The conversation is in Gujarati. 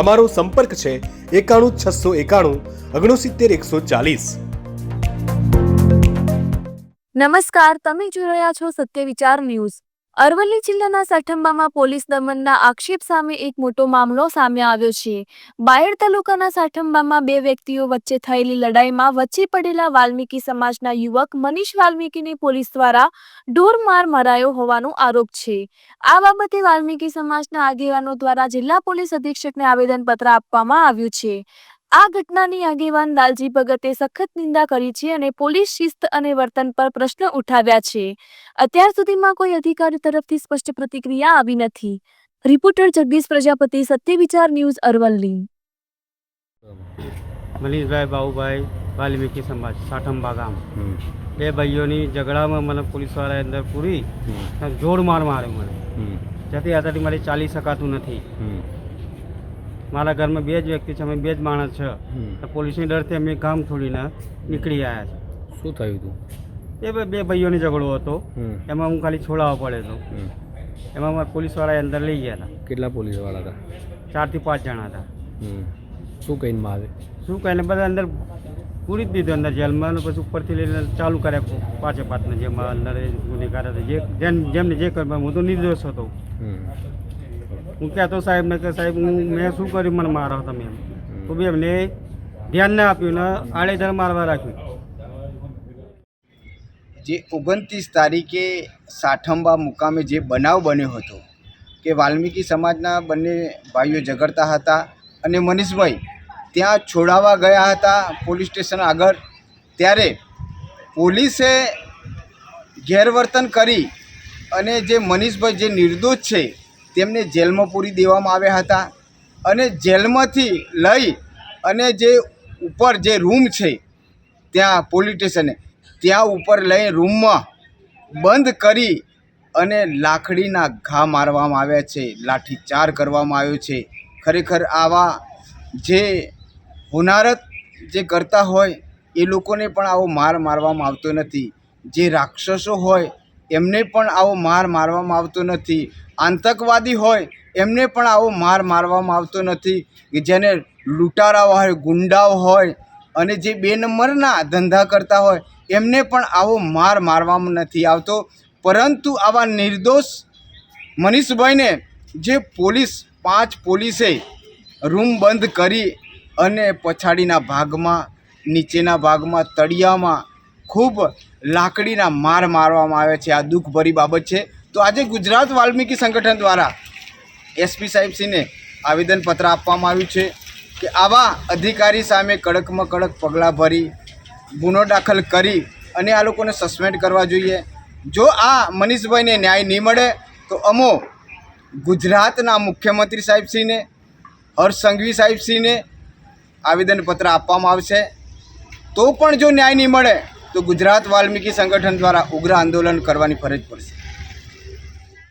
અમારો સંપર્ક છે એકાણું છસો એકાણું ઓગણસિત્તેર એકસો ચાલીસ. નમસ્કાર, તમે જોઈ રહ્યા છો સત્ય વિચાર ન્યૂઝ. અરવલ્લી જિલ્લાના સાઠંબામાં પોલીસ દમનના આક્ષેપ સામે એક મોટો મામલો સામે આવ્યો છે. બાયડ તાલુકાના સાઠંબામાં બે વ્યક્તિઓ વચ્ચે થયેલી લડાઈમાં વચ્ચે પડેલા વાલ્મીકી સમાજના યુવક મનીષ વાલ્મીકીને પોલીસ દ્વારા ઢોરમાર મરાયો હોવાનો આરોપ છે. આ બાબતે વાલ્મીકી સમાજના આગેવાનો દ્વારા જિલ્લા પોલીસ અધિક્ષકને આવેદનપત્ર આપવામાં આવ્યું છે. આ ઘટનાની આગેવાન લાલજી ભગતે સખત નિંદા કરી છે અને પોલીસ શિસ્ત અને વર્તન પર પ્રશ્ન ઉઠાવ્યા છે. અત્યાર સુધીમાં કોઈ અધિકારી તરફથી સ્પષ્ટ પ્રતિક્રિયા આવી નથી. Reporter Jagdish Prajapati Satya Vichar news Aravalli. મનીષભાઈ બાબુભાઈ વાલ્મીકી સમાજ સાઠંબા ગામ. બે ભાઈઓની ઝઘડામાં મને પોલીસવાળાએ અંદર પૂરી જોર માર માર્યો મને. જેથી અત્યારે મારે ચાલી શકાતું નથી. મારા ઘરમાં બે જ વ્યક્તિ છે અમે બે જ માણસ છે. તો પોલીસની ડરથી અમે ગામ છોડીને નીકળી આવ્યા છે. શું થયું હતું એ બે- બે ભાઈઓની ઝઘડો હતો. એમાં હું ખાલી છોડાવવા પડે તો એમાં અમારા પોલીસવાળાએ અંદર લઈ ગયા હતા. કેટલા પોલીસવાળા હતા? ચારથી પાંચ જણા હતા. શું કહીને મારે શું કહીને બધા અંદર પૂરી જ દીધું અંદર જેલમાં પછી ઉપરથી લઈને ચાલુ કર્યા પાંચે પાંચને જેમાં અંદર ગુનેગાર હતા. જે જેમ જેમને જે કરવા હું તો નિર્દોષ હતો. હું કહેતો સાહેબને કે સાહેબ, હું, મેં શું કર્યું મને મારો તમે એમ. તો બી એમને ધ્યાન ના આપ્યું ને આડેધર મારવા રાખ્યું. જે ઓગણત્રીસ તારીખે સાઠંબા મુકામે જે બનાવ બન્યો હતો, કે વાલ્મીકી સમાજના બંને ભાઈઓ ઝઘડતા હતા અને મનીષભાઈ ત્યાં છોડાવવા ગયા હતા પોલીસ સ્ટેશન આગળ, ત્યારે પોલીસે ગેરવર્તન કરી અને જે મનીષભાઈ જે નિર્દોષ છે તેમને જેલમાં પૂરી દેવામાં આવ્યા હતા. અને જેલમાંથી લઈ અને જે ઉપર જે રૂમ છે, ત્યાં પોલીસ સ્ટેશને, ત્યાં ઉપર લઈ રૂમમાં બંધ કરી અને લાકડીના ઘા મારવામાં આવ્યા છે લાઠીચાર કરવામાં આવ્યો છે. ખરેખર આવા જે હોનારત જે કરતા હોય, એ લોકોને પણ આવો માર મારવામાં આવતો નથી. જે રાક્ષસો હોય એમને પણ આવો માર મારવામાં આવતો નથી. આતંકવાદી હોય, એમને પણ આવો માર મારવામાં આવતો નથી કે જેને લૂંટારાઓ હોય, ગુંડાઓ હોય અને જે બે નંબરના ધંધા કરતા હોય, એમને પણ આવો માર મારવામાં નથી આવતો. પરંતુ આવા નિર્દોષ મનીષભાઈને જે પોલીસ, પાંચ પોલીસે રૂમ બંધ કરી અને પછાડીના ભાગમાં, નીચેના ભાગમાં, તળિયામાં ખૂબ લાકડીના માર મારવામાં આવે છે. આ દુઃખભરી બાબત છે. તો આજે ગુજરાત વાલ્મીકી સંગઠન દ્વારા એસપી સાહેબસિંહને આવેદનપત્ર આપવામાં આવ્યું છે કે આવા અધિકારી સામે કડકમાં કડક પગલાં ભરી, ગુનો દાખલ કરી અને આ લોકોને સસ્પેન્ડ કરવા જોઈએ. જો આ મનીષભાઈને ન્યાય નહીં મળે, તો અમો ગુજરાતના મુખ્યમંત્રી સાહેબસિંહને હર્ષ સંઘવી સાહેબસિંહને આવેદનપત્ર આપવામાં આવશે. તો પણ જો ન્યાય નહીં મળે તો ગુજરાત વાલ્મીકી સંગઠન દ્વારા ઉગ્ર આંદોલન કરવાની ફરજ પડશે.